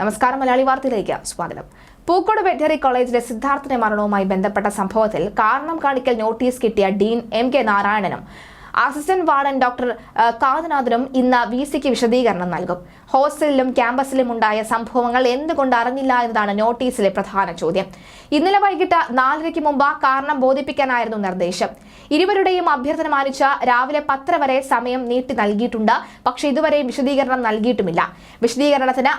നമസ്കാരം മലയാളി വാർത്തയിലേക്ക് സ്വാഗതം. പൂക്കോട് വെറ്ററി കോളേജിലെ സിദ്ധാർത്ഥിന്റെ മരണവുമായി ബന്ധപ്പെട്ട സംഭവത്തിൽ കാരണം കാണിക്കൽ നോട്ടീസ് കിട്ടിയ ഡീൻ എം കെ നാരായണനും. അസിസ്റ്റന്റ് വാർഡൻ ഡോക്ടർ കാതനാഥനും ഇന്ന് വി സിക്ക് വിശദീകരണം നൽകും. ഹോസ്റ്റലിലും ക്യാമ്പസിലും ഉണ്ടായ സംഭവങ്ങൾ എന്തുകൊണ്ട് അറിഞ്ഞില്ല എന്നതാണ് നോട്ടീസിലെ പ്രധാന ചോദ്യം. ഇന്നലെ വൈകിട്ട് നാലരയ്ക്ക് മുമ്പ് കാരണം ബോധിപ്പിക്കാനായിരുന്നു നിർദ്ദേശം. ഇരുവരുടെയും അഭ്യർത്ഥന മാനിച്ച രാവിലെ പത്തര വരെ സമയം നീട്ടി നൽകിയിട്ടുണ്ട്. പക്ഷേ ഇതുവരെ വിശദീകരണം നൽകിയിട്ടുമില്ല. വിശദീകരണത്തിന്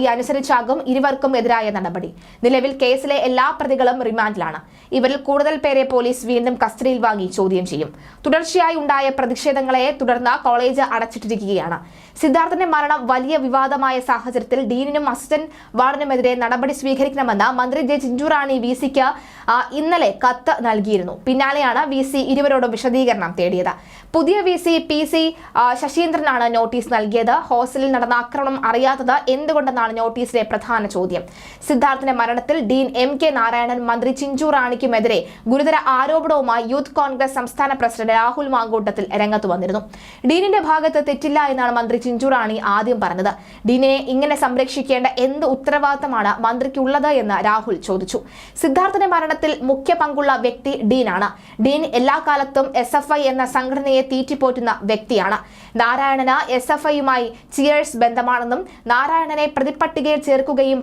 ഈ അനുസരിച്ചാകും ഇരുവർക്കും എതിരായ നടപടി. നിലവിൽ കേസിലെ എല്ലാ പ്രതികളും റിമാൻഡിലാണ്. ഇവരിൽ കൂടുതൽ പേരെ പോലീസ് വീണ്ടും കസ്റ്റഡിയിൽ വാങ്ങി ചോദ്യം ചെയ്യും. തുടർച്ചയായി ഉണ്ടായ പ്രതിഷേധങ്ങളെ തുടർന്ന് കോളേജ് അടച്ചിട്ടിരിക്കുകയാണ്. സിദ്ധാർത്ഥന്റെ മരണം വലിയ വിവാദമായ സാഹചര്യത്തിൽ ഡീനിനും അസിസ്റ്റന്റ് വാർഡിനുമെതിരെ നടപടി സ്വീകരിക്കണമെന്ന് മന്ത്രി ജെ ചിഞ്ചുറാണി വി സിക്ക് ഇന്നലെ കത്ത് നൽകിയിരുന്നു. പിന്നാലെയാണ് വി സി ഇരുവരോടും വിശദീകരണം തേടിയത്. പുതിയ വി സി പി സി ശശീന്ദ്രനാണ് നോട്ടീസ് നൽകിയത്. ഹോസ്റ്റലിൽ നടന്ന ആക്രമണം അറിയാത്തത് എന്തുകൊണ്ടെന്നാണ് നോട്ടീസിലെ പ്രധാന ചോദ്യം. സിദ്ധാർത്ഥിന്റെ മരണത്തിൽ ഡീൻ എം കെ നാരായണൻ മന്ത്രി ചിഞ്ചു റാണിക്കുമെതിരെ ഗുരുതര ആരോപണവുമായി യൂത്ത് കോൺഗ്രസ് സംസ്ഥാന പ്രസിഡന്റ് രാഹുൽ മാങ്കൂട്ടത്തിൽ രംഗത്ത് വന്നിരുന്നു. ഡീനിന്റെ ഭാഗത്ത് തെറ്റില്ല എന്നാണ് മന്ത്രി ചിഞ്ചു റാണി ആദ്യം പറഞ്ഞത്. ഡീനെ ഇങ്ങനെ സംരക്ഷിക്കേണ്ട എന്ത് ഉത്തരവാദിത്തമാണ് മന്ത്രിക്കുള്ളത് എന്ന് രാഹുൽ ചോദിച്ചു. സിദ്ധാർത്ഥിന്റെ മരണത്തിൽ മുഖ്യ പങ്കുള്ള വ്യക്തി ഡീനാണ്. ഡീൻ എല്ലാ കാലത്തും എസ് എഫ് ഐ എന്ന സംഘടനയെ തീറ്റിപ്പോറ്റുന്ന വ്യക്തിയാണ്. നാരായണന് എസ് എഫ് ഐയുമായി ചിയേഴ്സ് ബന്ധമാണെന്നും നാരായണനെ പ്രതിപട്ടികയിൽ ചേർക്കുകയും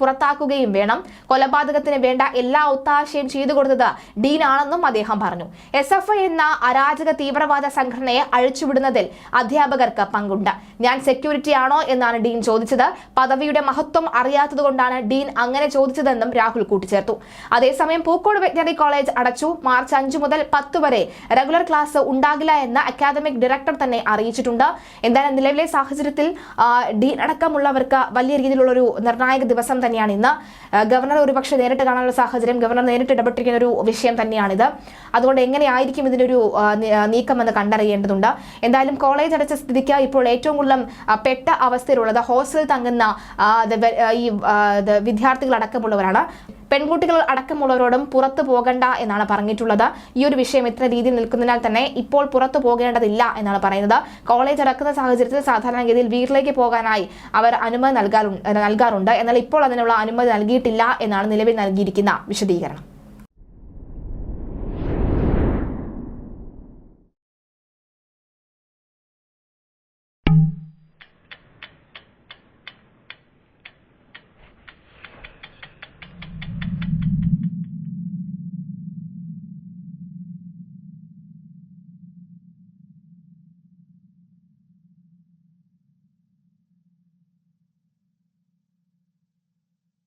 പുറത്താക്കുകയും വേണം. കൊലപാതകത്തിന് വേണ്ട എല്ലാ ഒത്താശയും ചെയ്തു കൊടുത്തത് ഡീനാണെന്നും അദ്ദേഹം പറഞ്ഞു. എസ് എഫ് ഐ എന്ന അരാജക തീവ്രവാദ സംഘടനയെ അഴിച്ചുവിടുന്നതിൽ അധ്യാപകർക്ക് പങ്കുണ്ട്. ഞാൻ സെക്യൂരിറ്റി ആണോ എന്നാണ് ഡീൻ ചോദിച്ചത്. പദവിയുടെ മഹത്വം അറിയാത്തതുകൊണ്ടാണ് ഡീൻ അങ്ങനെ ചോദിച്ചതെന്നും രാഹുൽ കൂട്ടിച്ചേർത്തു അതേസമയം പൂക്കോട് വെറ്റനറി കോളേജ് അടച്ചു. മാർച്ച് അഞ്ചു മുതൽ പത്ത് വരെ റെഗുലർ ക്ലാസ് ഉണ്ടാകില്ല എന്ന് അക്കാദമിക് ഡയറക്ടർ തന്നെ അറിയിച്ചിട്ടുണ്ട്. എന്തായാലും നിലവിലെ സാഹചര്യത്തിൽ ഡീൻ അടക്കമുള്ളവർക്ക് വലിയ രീതിയിലുള്ള ഒരു നിർണായക ദിവസം തന്നെയാണ് ഇന്ന്. ഗവർണർ ഒരുപക്ഷെ നേരിട്ട് കാണാനുള്ള സാഹചര്യം ഗവർണർ നേരിട്ട് ഇടപെട്ടിരിക്കുന്ന ഒരു വിഷയം തന്നെയാണിത്. അതുകൊണ്ട് എങ്ങനെയായിരിക്കും ആ, നീക്കമെന്ന് കണ്ടറിയേണ്ടതുണ്ട്. എന്തായാലും കോളേജ് അടച്ച സ്ഥിതിക്ക് ഇപ്പോൾ ഏറ്റവും കൂടുതൽ പെട്ട അവസ്ഥയിലുള്ളത് ഹോസ്റ്റലിൽ തങ്ങുന്ന ഈ വിദ്യാർത്ഥികൾ അടക്കമുള്ളവരാണ് പെൺകുട്ടികൾ അടക്കമുള്ളവരോടും പുറത്തു പോകണ്ട എന്നാണ് പറഞ്ഞിട്ടുള്ളത്. ഈ ഒരു വിഷയം ഇത്ര രീതിയിൽ നിൽക്കുന്നതിനാൽ തന്നെ ഇപ്പോൾ പുറത്തു പോകേണ്ടതില്ല എന്നാണ് പറയുന്നത്. കോളേജ് അടക്കുന്ന സാഹചര്യത്തിൽ സാധാരണഗതിയിൽ വീട്ടിലേക്ക് പോകാനായി അവർ അനുമതി നൽകാറുണ്ട് നൽകാറുണ്ട്. എന്നാൽ ഇപ്പോൾ അതിനുള്ള അനുമതി നൽകിയിട്ടില്ല എന്നാണ് നിലവിൽ നൽകിയിരിക്കുന്ന വിശദീകരണം.